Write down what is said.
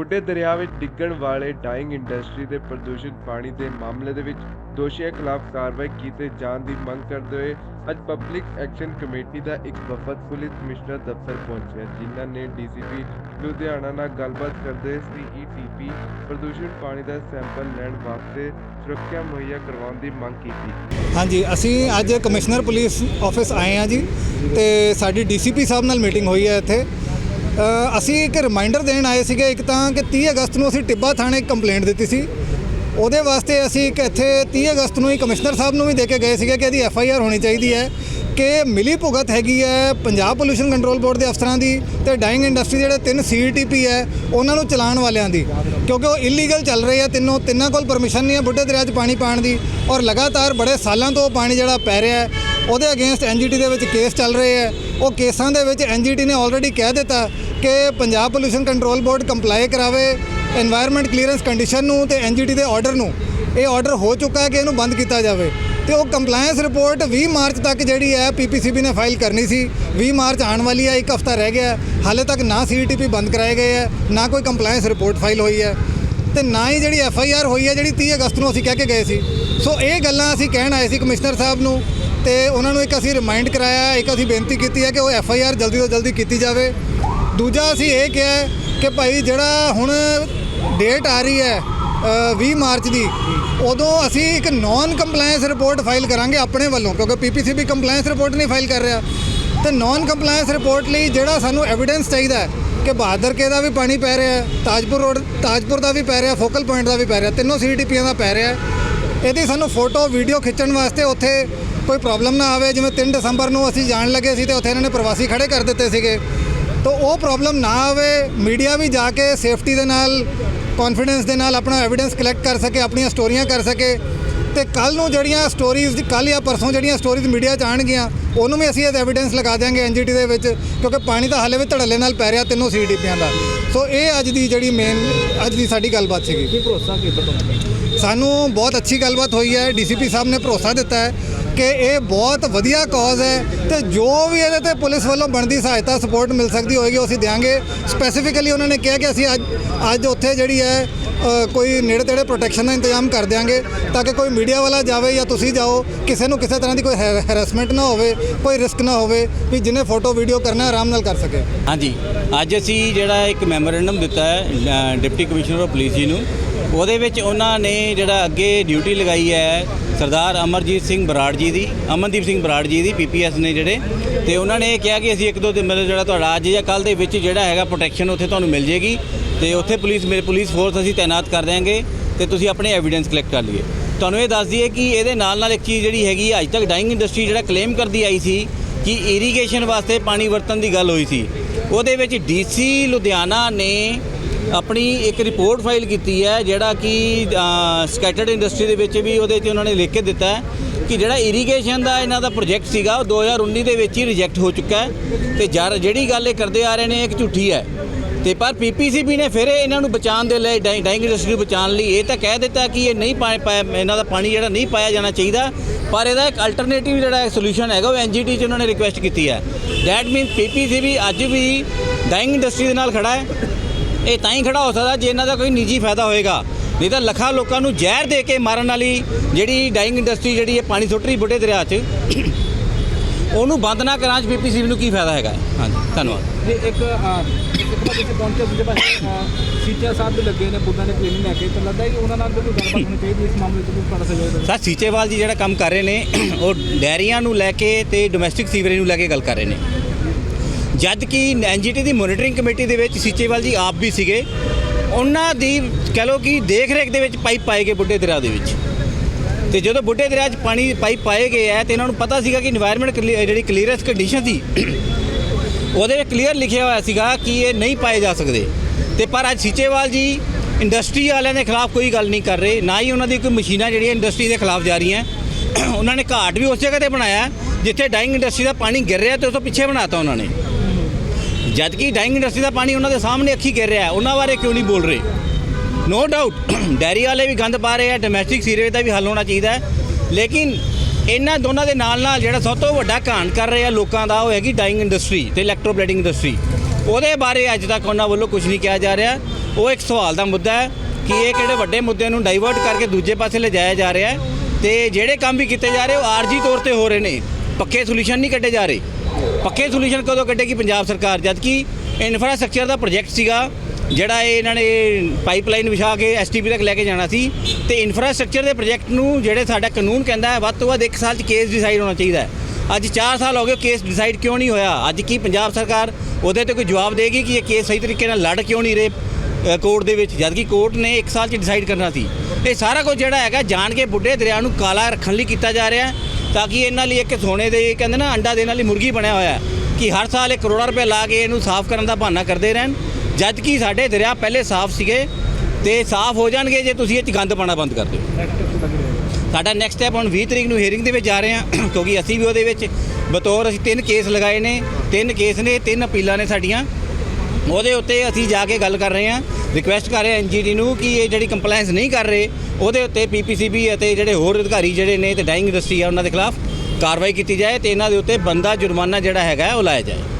ਬੁੱਢੇ ਦਰਿਆ ਵਿੱਚ ਡਿੱਗਣ ਵਾਲੇ ਡਾਈਂਗ ਇੰਡਸਟਰੀ ਦੇ ਪ੍ਰਦੂਸ਼ਿਤ ਪਾਣੀ ਦੇ ਮਾਮਲੇ ਦੇ ਵਿੱਚ ਦੋਸ਼ੀਆਂ ਖਿਲਾਫ ਕਾਰਵਾਈ ਕੀਤੇ ਜਾਣ ਦੀ ਮੰਗ ਕਰਦੇ ਹੋਏ ਅੱਜ ਪਬਲਿਕ ਐਕਸ਼ਨ ਕਮੇਟੀ ਦਾ ਇੱਕ ਵਫਦ ਪੁਲਿਸ ਕਮਿਸ਼ਨਰ ਦਫ਼ਤਰ ਪਹੁੰਚਿਆ, ਜਿਨ੍ਹਾਂ ਨੇ ਡੀਸੀਪੀ ਲੁਧਿਆਣਾ ਨਾਲ ਗੱਲਬਾਤ ਕਰਦੇ ਸੀਈਟੀਪੀ ਪ੍ਰਦੂਸ਼ਿਤ ਪਾਣੀ ਦਾ ਸੈਂਪਲ ਲੈਣ ਵਾਸਤੇ ਸੁਰੱਖਿਆ ਮੁਹੱਈਆ ਕਰਵਾਉਣ ਦੀ ਮੰਗ ਕੀਤੀ। ਹਾਂਜੀ, ਅਸੀਂ ਅੱਜ ਕਮਿਸ਼ਨਰ ਪੁਲਿਸ ਆਫਿਸ ਆਏ ਹਾਂ ਜੀ ਤੇ ਸਾਡੀ ਡੀਸੀਪੀ ਸਾਹਿਬ ਨਾਲ ਮੀਟਿੰਗ ਹੋਈ ਹੈ ਇੱਥੇ। ਅਸੀਂ ਇੱਕ ਰਿਮਾਈਂਡਰ ਦੇਣ ਆਏ ਸੀਗੇ, ਇੱਕ ਤਾਂ ਕਿ 30 ਅਗਸਤ ਨੂੰ ਅਸੀਂ ਟਿੱਬਾ ਥਾਣੇ ਕੰਪਲੇਂਟ ਦਿੱਤੀ ਸੀ। ਉਹਦੇ ਵਾਸਤੇ ਅਸੀਂ ਇੱਕ ਇੱਥੇ 30 ਅਗਸਤ ਨੂੰ ਹੀ ਕਮਿਸ਼ਨਰ ਸਾਹਿਬ ਨੂੰ ਵੀ ਦੇ ਕੇ ਗਏ ਸੀਗੇ ਕਿ ਇਹਦੀ ਐਫ ਆਈ ਆਰ ਹੋਣੀ ਚਾਹੀਦੀ ਹੈ, ਕਿ ਮਿਲੀ ਭੁਗਤ ਹੈਗੀ ਹੈ ਪੰਜਾਬ ਪੋਲੂਸ਼ਨ ਕੰਟਰੋਲ ਬੋਰਡ ਦੇ ਅਫਸਰਾਂ ਦੀ ਤੇ ਡਾਈਂਗ ਇੰਡਸਟਰੀ ਜਿਹੜੇ ਤਿੰਨ ਸੀਟੀਪੀ ਹੈ, ਉਹਨਾਂ ਨੂੰ ਚਲਾਉਣ ਵਾਲਿਆਂ ਦੀ। ਕਿਉਂਕਿ ਉਹ ਇਲੀਗਲ ਚੱਲ ਰਹੇ ਆ ਤਿੰਨੋਂ, ਤਿੰਨਾਂ ਕੋਲ ਪਰਮਿਸ਼ਨ ਨਹੀਂ ਹੈ ਬੁੱਢੇ ਦਰਿਆ 'ਚ ਪਾਣੀ ਪਾਣ ਦੀ, ਔਰ ਲਗਾਤਾਰ ਬੜੇ ਸਾਲਾਂ ਤੋਂ ਉਹ ਪਾਣੀ ਜਿਹੜਾ ਪੈ ਰਿਹਾ ਹੈ ਉਹਦੇ ਅਗੇਂਸਟ ਐਨਜੀਟੀ ਦੇ ਵਿੱਚ ਕੇਸ ਚੱਲ ਰਹੇ ਹੈ। ਉਹ ਕੇਸਾਂ ਦੇ ਵਿੱਚ ਐਨਜੀਟੀ ਨੇ ਆਲਰੇਡੀ ਕਹਿ ਦਿੱਤਾ ਕਿ Punjab pollution control board comply ਕਰਾਵੇ এনवायरमेंट ਕਲੀਅਰੈਂਸ ਕੰਡੀਸ਼ਨ ਨੂੰ ਤੇ ਐਨਜੀਟੀ ਦੇ ਆਰਡਰ ਨੂੰ। ਇਹ ਆਰਡਰ ਹੋ ਚੁੱਕਾ ਹੈ ਕਿ ਇਹਨੂੰ ਬੰਦ ਕੀਤਾ ਜਾਵੇ। ਤੇ ਉਹ ਕੰਪਲਾਈਂਸ ਰਿਪੋਰਟ 20 ਮਾਰਚ ਤੱਕ ਜਿਹੜੀ ਹੈ ਪੀਪੀਸੀਬੀ ਨੇ ਫਾਈਲ ਕਰਨੀ ਸੀ। 20 ਮਾਰਚ ਆਉਣ ਵਾਲੀ ਹੈ, ਇੱਕ ਹਫਤਾ ਰਹਿ ਗਿਆ ਹਾਲੇ ਤੱਕ ਨਾ ਸੀਟੀਪੀ ਬੰਦ ਕਰਾਏ ਗਏ ਹੈ, ਨਾ ਕੋਈ ਕੰਪਲਾਈਂਸ ਰਿਪੋਰਟ ਫਾਈਲ ਹੋਈ ਹੈ। ਤੇ ਨਾ ਹੀ ਜਿਹੜੀ ਐਫਆਈਆਰ ਹੋਈ ਹੈ, ਜਿਹੜੀ 30 ਅਗਸਤ ਨੂੰ ਅਸੀਂ ਕਹਿ ਕੇ ਗਏ ਸੀ। ਸੋ ਇਹ ਗੱਲਾਂ ਅਸੀਂ ਕਹਿਣ ਆਏ ਸੀ ਕਮਿਸ਼ਨਰ ਸਾਹਿਬ ਨੂੰ ਤੇ ਉਹਨਾਂ ਨੂੰ ਇੱਕ ਅਸੀਂ ਰਿਮਾਈਂਡ ਕਰਾਇਆ ਇੱਕ ਅਸੀਂ ਬੇਨਤੀ ਕੀਤੀ ਹੈ ਕਿ ਉਹ ਐਫ ਆਈ ਆਰ ਜਲਦੀ ਤੋਂ ਜਲਦੀ ਕੀਤੀ ਜਾਵੇ। ਦੂਜਾ ਅਸੀਂ ਇਹ ਕਿਹਾ ਕਿ ਭਾਈ ਜਿਹੜਾ ਹੁਣ ਡੇਟ ਆ ਰਹੀ ਹੈ ਅ, 20 ਮਾਰਚ ਦੀ ਉਦੋਂ ਅਸੀਂ ਇੱਕ ਨਾਨ ਕੰਪਲਾਈਂਸ ਰਿਪੋਰਟ ਫਾਈਲ ਕਰਾਂਗੇ ਆਪਣੇ ਵੱਲੋਂ ਕਿਉਂਕਿ ਪੀਪੀਸੀਬੀ ਕੰਪਲਾਈਂਸ ਰਿਪੋਰਟ ਨਹੀਂ ਫਾਈਲ ਕਰ ਰਿਹਾ। ਤੇ ਨਾਨ ਕੰਪਲਾਈਂਸ ਰਿਪੋਰਟ ਲਈ ਜਿਹੜਾ ਸਾਨੂੰ ਐਵੀਡੈਂਸ ਚਾਹੀਦਾ ਹੈ ਕਿ ਬਹਾਦਰ ਕੇ ਦਾ ਵੀ ਪਾਣੀ ਪੈ ਰਿਹਾ ਹੈ ਤਾਜਪੁਰ ਰੋਡ ਤਾਜਪੁਰ ਦਾ ਵੀ ਪੈ ਰਿਹਾ ਫੋਕਲ ਪੁਆਇੰਟ ਦਾ ਵੀ ਪੈ ਰਿਹਾ ਤਿੰਨੋਂ ਸੀਟੀਪੀਆਂ ਦਾ ਪੈ ਰਿਹਾ ਇਹਦੀ ਸਾਨੂੰ ਫੋਟੋ, ਵੀਡੀਓ ਖਿੱਚਣ ਵਾਸਤੇ ਉੱਥੇ ਕੋਈ ਪ੍ਰੋਬਲਮ ਨਾ ਆਵੇ। ਜਿਵੇਂ 3 ਦਸੰਬਰ ਨੂੰ ਅਸੀਂ ਜਾਣ ਲੱਗੇ ਸੀ ਤੇ ਉੱਥੇ ਇਹਨਾਂ ਨੇ ਪ੍ਰਵਾਸੀ ਖੜੇ ਕਰ ਦਿੱਤੇ ਸੀਗੇ। ਤਾਂ ਉਹ ਪ੍ਰੋਬਲਮ ਨਾ ਆਵੇ, ਮੀਡੀਆ ਵੀ ਜਾ ਕੇ ਸੇਫਟੀ ਦੇ ਨਾਲ ਕੌਨਫੀਡੈਂਸ ਦੇ ਨਾਲ ਆਪਣਾ ਐਵੀਡੈਂਸ ਕਲੈਕਟ ਕਰ ਸਕੇ, ਆਪਣੀਆਂ ਸਟੋਰੀਆਂ ਕਰ ਸਕੇ। ਤੇ ਕੱਲ ਨੂੰ ਜਿਹੜੀਆਂ ਸਟੋਰੀਜ਼ ਕੱਲ ਜਾਂ ਪਰਸੋਂ ਜਿਹੜੀਆਂ ਸਟੋਰੀਜ਼ ਮੀਡੀਆ 'ਚ ਆਉਣਗੀਆਂ, ਉਹਨੂੰ ਵੀ ਅਸੀਂ ਇਹ ਐਵੀਡੈਂਸ ਲਗਾ ਦਿਆਂਗੇ ਐਨਜੀਟੀ ਦੇ ਵਿੱਚ, ਕਿਉਂਕਿ ਪਾਣੀ ਤਾਂ ਹਾਲੇ ਵੀ ਧੜੱਲੇ ਨਾਲ ਪੈ ਰਿਹਾ ਤਿੰਨੋਂ ਸੀਡੀਪੀਆਂ ਦਾ। ਸੋ ਇਹ ਅੱਜ ਦੀ ਜਿਹੜੀ ਮੇਨ ਅੱਜ ਦੀ ਸਾਡੀ ਗੱਲਬਾਤ ਸੀਗੀ। ਕੀ ਭਰੋਸਾ ਕੀਤਾ ਤੁਹਾਨੂੰ ਸਾਨੂੰ ਬਹੁਤ ਅੱਛੀ ਗੱਲਬਾਤ ਹੋਈ ਹੈ, ਡੀਸੀਪੀ ਸਾਹਿਬ ਨੇ ਭਰੋਸਾ ਦਿੱਤਾ ਹੈ ਕਿ ਇਹ ਬਹੁਤ ਵਧੀਆ ਕਾਜ਼ ਹੈ ਤੇ ਜੋ ਵੀ ਇਹਦੇ ਤੇ ਪੁਲਿਸ ਵੱਲੋਂ ਬਣਦੀ ਸਹਾਇਤਾ ਸਪੋਰਟ ਮਿਲ ਸਕਦੀ ਹੋਏਗੀ, ਉਹ ਅਸੀਂ ਦਿਆਂਗੇ। ਸਪੈਸੀਫਿਕਲੀ ਉਹਨਾਂ ਨੇ ਕਿਹਾ ਕਿ ਅਸੀਂ ਅੱਜ ਅੱਜ ਉੱਥੇ ਜਿਹੜੀ ਹੈ ਕੋਈ ਨੇੜੇ ਤੇੜੇ ਪ੍ਰੋਟੈਕਸ਼ਨ ਦਾ ਇੰਤਜ਼ਾਮ ਕਰ ਦਿਆਂਗੇ ਤਾਂ ਕਿ ਕੋਈ ਮੀਡੀਆ ਵਾਲਾ ਜਾਵੇ ਜਾਂ ਤੁਸੀਂ ਜਾਓ, ਕਿਸੇ ਨੂੰ ਕਿਸੇ ਤਰ੍ਹਾਂ ਦੀ ਕੋਈ ਹੈਰੈਸਮੈਂਟ ਨਾ ਹੋਵੇ, ਕੋਈ ਰਿਸਕ ਨਾ ਹੋਵੇ ਵੀ ਜਿਹਨੇ ਫੋਟੋ ਵੀਡੀਓ ਕਰਨਾ ਆਰਾਮ ਨਾਲ ਕਰ ਸਕੇ। ਹਾਂਜੀ, ਅੱਜ ਅਸੀਂ ਜਿਹੜਾ ਇੱਕ ਮੈਮੋਰੈਂਡਮ ਦਿੱਤਾ ਹੈ ਡਿਪਟੀ ਕਮਿਸ਼ਨਰ ਆਫ ਪੁਲਿਸ ਜੀ ਨੂੰ ਉਹਦੇ ਵਿੱਚ ਉਹਨਾਂ ਨੇ ਜਿਹੜਾ ਅੱਗੇ ਡਿਊਟੀ ਲਗਾਈ ਹੈ ਸਰਦਾਰ ਅਮਰਜੀਤ ਸਿੰਘ ਬਰਾੜ ਜੀ ਦੀ, ਅਮਨਦੀਪ ਸਿੰਘ ਬਰਾੜ ਜੀ ਦੀ ਪੀਪੀਐਸ ਨੇ ਜਿਹੜੇ। ਤੇ ਉਹਨਾਂ ਨੇ ਇਹ ਕਿਹਾ ਕਿ ਅਸੀਂ ਇੱਕ ਦੋ ਦਿਨ ਮਤਲਬ ਜਿਹੜਾ ਤੁਹਾਡਾ ਅੱਜ ਜਾਂ ਕੱਲ ਦੇ ਵਿੱਚ ਜਿਹੜਾ ਹੈਗਾ ਪ੍ਰੋਟੈਕਸ਼ਨ ਉੱਥੇ ਤੁਹਾਨੂੰ ਮਿਲ ਜੇਗੀ। ਤੇ ਉੱਥੇ ਪੁਲਿਸ, ਮੇਰੇ ਪੁਲਿਸ ਫੋਰਸ ਅਸੀਂ ਤਾਇਨਾਤ ਕਰ ਦਿਆਂਗੇ ਤੇ ਤੁਸੀਂ ਆਪਣੇ ਐਵੀਡੈਂਸ ਕਲੈਕਟ ਕਰ ਲਈਏ। ਤੁਹਾਨੂੰ ਇਹ ਦੱਸ ਦਈਏ ਕਿ ਇਹਦੇ ਨਾਲ ਨਾਲ ਇੱਕ ਚੀਜ਼ ਜਿਹੜੀ ਹੈਗੀ, ਅੱਜ ਤੱਕ ਡਾਈਂਗ ਇੰਡਸਟਰੀ ਜਿਹੜਾ ਕਲੇਮ ਕਰਦੀ ਆਈ ਸੀ ਕਿ ਇਰੀਗੇਸ਼ਨ ਵਾਸਤੇ ਪਾਣੀ ਵਰਤਣ ਦੀ ਗੱਲ ਹੋਈ ਸੀ। ਉਹਦੇ ਵਿੱਚ ਡੀਸੀ ਲੁਧਿਆਣਾ ਨੇ ਆਪਣੀ ਇੱਕ ਰਿਪੋਰਟ ਫਾਈਲ ਕੀਤੀ ਹੈ, ਜਿਹੜਾ ਕਿ ਸਕੈਟਰਡ ਇੰਡਸਟਰੀ ਦੇ ਵਿੱਚ ਵੀ ਉਹਦੇ 'ਚ ਉਹਨਾਂ ਨੇ ਲਿਖ ਕੇ ਦਿੱਤਾ ਹੈ ਕਿ ਜਿਹੜਾ ਇਰੀਗੇਸ਼ਨ ਦਾ ਇਹਨਾਂ ਦਾ ਪ੍ਰੋਜੈਕਟ ਸੀਗਾ, ਉਹ 2019 ਦੇ ਵਿੱਚ ਹੀ ਰਿਜੈਕਟ ਹੋ ਚੁੱਕਾ ਹੈ ਤੇ ਜਿਹੜੀ ਗੱਲ ਇਹ ਕਰਦੇ ਆ ਰਹੇ ਨੇ, ਇੱਕ ਝੂਠੀ ਹੈ। ਤੇ ਪਰ ਪੀਪੀਸੀਬੀ ਨੇ ਫਿਰ ਇਹਨਾਂ ਨੂੰ ਬਚਾਉਣ ਦੇ ਲਈ, ਡਾਈ- ਡਾਈਂਗ ਇੰਡਸਟਰੀ ਨੂੰ ਬਚਾਉਣ ਲਈ ਇਹ ਤਾਂ ਕਹਿ ਦਿੱਤਾ ਕਿ ਇਹ ਨਹੀਂ ਪਾਇਆ ਇਹਨਾਂ ਦਾ ਪਾਣੀ ਜਿਹੜਾ ਨਹੀਂ ਪਾਇਆ ਜਾਣਾ ਚਾਹੀਦਾ, ਪਰ ਇਹਦਾ ਇੱਕ ਅਲਟਰਨੇਟਿਵ ਜਿਹੜਾ ਸੋਲੂਸ਼ਨ ਹੈਗਾ, ਉਹ ਐਨਜੀਟੀ ਚ ਉਹਨਾਂ ਨੇ ਰਿਕੁਐਸਟ ਕੀਤੀ ਹੈ। ਦੈਟ ਮੀਨ ਪੀਪੀਸੀਬੀ ਅੱਜ ਵੀ ਡਾਈਂਗ ਇੰਡਸਟਰੀ ਦੇ ਨਾਲ ਖੜਾ ਹੈ। ਇਹ ਤਾਂ ਹੀ ਖੜਾ ਹੋ ਸਕਦਾ ਜੇ ਇਹਨਾਂ ਦਾ ਕੋਈ ਨਿੱਜੀ ਫਾਇਦਾ ਹੋਏਗਾ। ਨਹੀਂ ਤਾਂ ਲੱਖਾਂ ਲੋਕਾਂ ਨੂੰ ਜ਼ਹਿਰ ਦੇ ਕੇ ਮਾਰਨ ਵਾਲੀ ਜਿਹੜੀ ਡਾਈਂਗ ਇੰਡਸਟਰੀ ਜਿਹੜੀ ਇਹ ਪਾਣੀ ਸੁੱਟ ਰਹੀ ਬੁੱਢੇ ਦਰਿਆ 'ਚ ਉਹਨੂੰ ਬੰਦ ਨਾ ਕਰਾਂ ਚ ਪੀਪੀਸੀਬੀ ਨੂੰ ਕੀ ਫਾਇਦਾ ਹੈਗਾ? ਹਾਂਜੀ ਧੰਨਵਾਦ। ਤੇ ਇੱਕ ਤੁਸੀਂ ਪਹੁੰਚੇ ਦੂਜੇ ਪਾਸੇ ਸੀਚਾ ਸਾਹਿਬ ਵੀ ਲੱਗੇ ਨੇ ਬੁੱਢਾ ਨੇ ਕਲੀਨਿੰਗ ਲੈ ਕੇ ਤਾਂ ਲੱਗਦਾ ਹੈ ਕਿ ਉਹਨਾਂ ਨਾਲ ਵੀ ਕੋਈ ਗੱਲਬਾਤ ਹੋਣੀ ਚਾਹੀਦੀ ਇਸ ਮਾਮਲੇ 'ਚ ਕੋਈ ਤੁਹਾਡਾ ਸਹਿਯੋਗ ਸਰ ਸੀਚੇਵਾਲ ਜੀ ਜਿਹੜਾ ਕੰਮ ਕਰ ਰਹੇ ਨੇ ਉਹ ਡੈਰੀਆਂ ਨੂੰ ਲੈ ਕੇ ਤੇ ਡੋਮੈਸਟਿਕ ਸੀਵਰੇਜ ਨੂੰ ਲੈ ਕੇ ਗੱਲ ਕਰ ਰਹੇ ਨੇ। ਜਦ ਕਿ ਐਨਜੀਟੀ ਦੀ ਮੋਨੀਟਰਿੰਗ ਕਮੇਟੀ ਦੇ ਵਿੱਚ ਸੀਚੇਵਾਲ ਜੀ ਆਪ ਵੀ ਸੀਗੇ। ਉਹਨਾਂ ਦੀ ਕਹਿ ਲੋ ਕਿ ਦੇਖ ਰੇਖ ਦੇ ਵਿੱਚ ਪਾਈਪ ਪਾਏ ਗਏ ਬੁੱਢੇ ਦਰਿਆ ਦੇ ਵਿੱਚ। ਤੇ ਜਦੋਂ ਬੁੱਢੇ ਦਰਿਆ 'ਚ ਪਾਣੀ ਪਾਈਪ ਪਾਏ ਗਏ ਐ, ਤੇ ਇਹਨਾਂ ਨੂੰ ਪਤਾ ਸੀਗਾ ਕਿ এনवायरमेंट ਜਿਹੜੀ ਕਲੀਅਰੈਂਸ ਕੰਡੀਸ਼ਨ ਸੀ, ਉਹਦੇ ਵਿੱਚ ਕਲੀਅਰ ਲਿਖਿਆ ਹੋਇਆ ਸੀਗਾ ਕਿ ਇਹ ਨਹੀਂ ਪਾਏ ਜਾ ਸਕਦੇ। ਤੇ ਪਰ ਅੱਜ ਸੀਚੇਵਾਲ ਜੀ ਇੰਡਸਟਰੀ ਵਾਲਿਆਂ ਦੇ ਖਿਲਾਫ ਕੋਈ ਗੱਲ ਨਹੀਂ ਕਰ ਰਹੇ, ਨਾ ਹੀ ਉਹਨਾਂ ਦੀ ਕੋਈ ਮਸ਼ੀਨਾਂ ਜਿਹੜੀਆਂ ਇੰਡਸਟਰੀ ਦੇ ਖਿਲਾਫ ਜਾ ਰਹੀਆਂ। ਉਹਨਾਂ ਨੇ ਘਾਟ ਵੀ ਉਸ ਜਗ੍ਹਾ ਤੇ ਬਣਾਇਆ, ਜਿੱਥੇ ਡਾਈਂਗ ਇੰਡਸਟਰੀ ਦਾ ਪਾਣੀ ਗਿਰ ਰਿਹਾ ਤੇ ਉਸ ਤੋਂ ਪਿੱਛੇ ਬਣਾਤਾ ਉਹਨਾਂ ਨੇ। ਜਦ ਕਿ ਡਾਈਂਗ ਇੰਡਸਟਰੀ ਦਾ ਪਾਣੀ ਉਹਨਾਂ ਦੇ ਸਾਹਮਣੇ ਅੱਖੀ ਗਿਰ ਰਿਹਾ ਹੈ, ਉਹਨਾਂ ਬਾਰੇ ਕਿਉਂ ਨਹੀਂ ਬੋਲ ਰਹੇ? ਨੋ ਡਾਊਟ ਡੈਰੀ ਵਾਲੇ ਵੀ ਗੰਦ ਪਾ ਰਹੇ ਆ ਡੋਮੈਸਟਿਕ ਸੀਵਰੇਜ ਦਾ ਵੀ ਹੱਲ ਹੋਣਾ ਚਾਹੀਦਾ ਹੈ। ਲੇਕਿਨ ਇਹਨਾਂ ਦੋਨਾਂ ਦੇ ਨਾਲ ਨਾਲ ਜਿਹੜਾ ਸਭ ਤੋਂ ਵੱਡਾ ਘਾਣ ਕਰ ਰਿਹਾ ਲੋਕਾਂ ਦਾ ਉਹ ਹੈਗੀ ਡਾਈਂਗ ਇੰਡਸਟਰੀ ਤੇ ਇਲੈਕਟ੍ਰੋਬਲੇਡਿੰਗ ਇੰਡਸਟਰੀ ਉਹਦੇ ਬਾਰੇ ਅੱਜ ਤੱਕ ਉਹਨਾਂ ਵੱਲੋਂ ਕੁਝ ਨਹੀਂ ਕਿਹਾ ਜਾ ਰਿਹਾ। ਉਹ ਇੱਕ ਸਵਾਲ ਦਾ ਮੁੱਦਾ ਹੈ ਕਿ ਇਹ ਕਿਹੜੇ ਵੱਡੇ ਮੁੱਦਿਆਂ ਨੂੰ ਡਾਈਵਰਟ ਕਰਕੇ ਦੂਜੇ ਪਾਸੇ ਲਿਜਾਇਆ ਜਾ ਰਿਹਾ ਹੈ ਤੇ ਜਿਹੜੇ ਕੰਮ ਵੀ ਕੀਤੇ ਜਾ ਰਹੇ ਉਹ ਆਰਜੀ ਤੌਰ ਤੇ ਹੋ ਰਹੇ ਨੇ, ਪੱਕੇ ਸੋਲੂਸ਼ਨ ਨਹੀਂ ਕੱਢੇ ਜਾ ਰਹੇ। ਪੱਕੇ ਸੋਲੂਸ਼ਨ ਕਦੋਂ ਕੱਢੇਗੀ ਪੰਜਾਬ ਸਰਕਾਰ? ਜਦ ਕਿ ਇਨਫਰਾਸਟ੍ਰਕਚਰ ਦਾ ਪ੍ਰੋਜੈਕਟ ਸੀਗਾ, ਜਿਹੜਾ ਇਹ ਇਹਨਾਂ ਨੇ ਪਾਈਪਲਾਈਨ ਵਿਛਾ ਕੇ ਐਸਟੀਪੀ ਤੱਕ ਲੈ ਕੇ ਜਾਣਾ ਸੀ, ਤੇ ਇਨਫਰਾਸਟ੍ਰਕਚਰ ਦੇ ਪ੍ਰੋਜੈਕਟ ਨੂੰ ਜਿਹੜੇ ਸਾਡਾ ਕਾਨੂੰਨ ਕਹਿੰਦਾ ਹੈ, ਵੱਧ ਤੋਂ ਵੱਧ 1 ਸਾਲ 'ਚ ਕੇਸ ਡਿਸਾਈਡ ਹੋਣਾ ਚਾਹੀਦਾ ਹੈ। ਅੱਜ 4 ਸਾਲ ਹੋ ਗਏ ਕੇਸ ਡਿਸਾਈਡ ਕਿਉਂ ਨਹੀਂ ਹੋਇਆ? ਅੱਜ ਕੀ ਪੰਜਾਬ ਸਰਕਾਰ ਉਹਦੇ ਤੇ ਕੋਈ ਜਵਾਬ ਦੇਗੀ ਕਿ ਇਹ ਕੇਸ ਸਹੀ ਤਰੀਕੇ ਨਾਲ ਲੜ ਕਿਉਂ ਨਹੀਂ ਰਹੇ ਕੋਰਟ ਦੇ ਵਿੱਚ? ਜਦ ਕਿ ਕੋਰਟ ਨੇ 1 ਸਾਲ 'ਚ ਡਿਸਾਈਡ ਕਰਨਾ ਸੀ। ਇਹ ਸਾਰਾ ਕੁਝ ਜਿਹੜਾ ਹੈਗਾ, ਜਾਣ ਕੇ ਬੁੱਢੇ ਦਰਿਆ ਨੂੰ ਕਾਲਾ ਰੱਖਣ ਲਈ ਕੀਤਾ ਜਾ ਰਿਹਾ ਹੈ। ਤਾਂ ਕਿ ਇਹਨਾਂ ਲਈ ਇੱਕ ਸੋਨੇ ਦੇ, ਕਹਿੰਦੇ ਨਾ, ਅੰਡਾ ਦੇਣ ਵਾਲੀ ਮੁਰਗੀ ਬਣਿਆ ਹੋਇਆ ਕਿ ਹਰ ਸਾਲ ਇਹ ਕਰੋੜਾਂ ਰੁਪਏ ਲਾ ਕੇ ਇਹਨੂੰ ਸਾਫ਼ ਕਰਨ ਦਾ ਬਹਾਨਾ ਕਰਦੇ ਰਹਿਣ। ਜਦ ਕਿ ਸਾਡੇ ਦਰਿਆ ਪਹਿਲੇ ਸਾਫ਼ ਸੀਗੇ ਤੇ ਸਾਫ਼ ਹੋ ਜਾਣਗੇ ਜੇ ਤੁਸੀਂ ਇਹ 'ਚ ਗੰਦ ਪਾਣਾ ਬੰਦ ਕਰ ਦਿਓ। ਸਾਡਾ ਨੈਕਸਟ ਸਟੈਪ ਹੁਣ 20 ਤਰੀਕ ਨੂੰ ਹੀਅਰਿੰਗ ਦੇ ਵਿੱਚ ਜਾ ਰਹੇ ਹਾਂ, ਕਿਉਂਕਿ ਅਸੀਂ ਵੀ ਉਹਦੇ ਵਿੱਚ ਬਤੌਰ ਅਸੀਂ ਤਿੰਨ ਕੇਸ ਲਗਾਏ ਨੇ, ਤਿੰਨ ਕੇਸ ਨੇ, ਤਿੰਨ ਅਪੀਲਾਂ ਨੇ ਸਾਡੀਆਂ। ਉਹਦੇ ਉੱਤੇ ਅਸੀਂ ਜਾ ਕੇ ਗੱਲ ਕਰ ਰਹੇ ਹਾਂ। ਰਿਕੁਐਸਟ ਕਰ ਰਹੇ ਹਾਂ ਐਨਜੀਟੀ ਨੂੰ ਕਿ ਇਹ ਜਿਹੜੀ ਕੰਪਲਾਈਂਸ ਨਹੀਂ ਕਰ ਰਹੇ, ਉਹਦੇ ਉੱਤੇ ਪੀਪੀਸੀਬੀ ਅਤੇ ਜਿਹੜੇ ਹੋਰ ਅਧਿਕਾਰੀ ਜਿਹੜੇ ਨੇ ਤੇ ਡਾਈਂਗ ਇੰਡਸਟਰੀ ਆ, ਉਹਨਾਂ ਦੇ ਖਿਲਾਫ ਕਾਰਵਾਈ ਕੀਤੀ ਜਾਏ ਤੇ ਇਹਨਾਂ ਦੇ ਉੱਤੇ ਬੰਦਾ ਜੁਰਮਾਨਾ ਜਿਹੜਾ ਹੈਗਾ ਉਹ ਲਾਇਆ ਜਾਏ।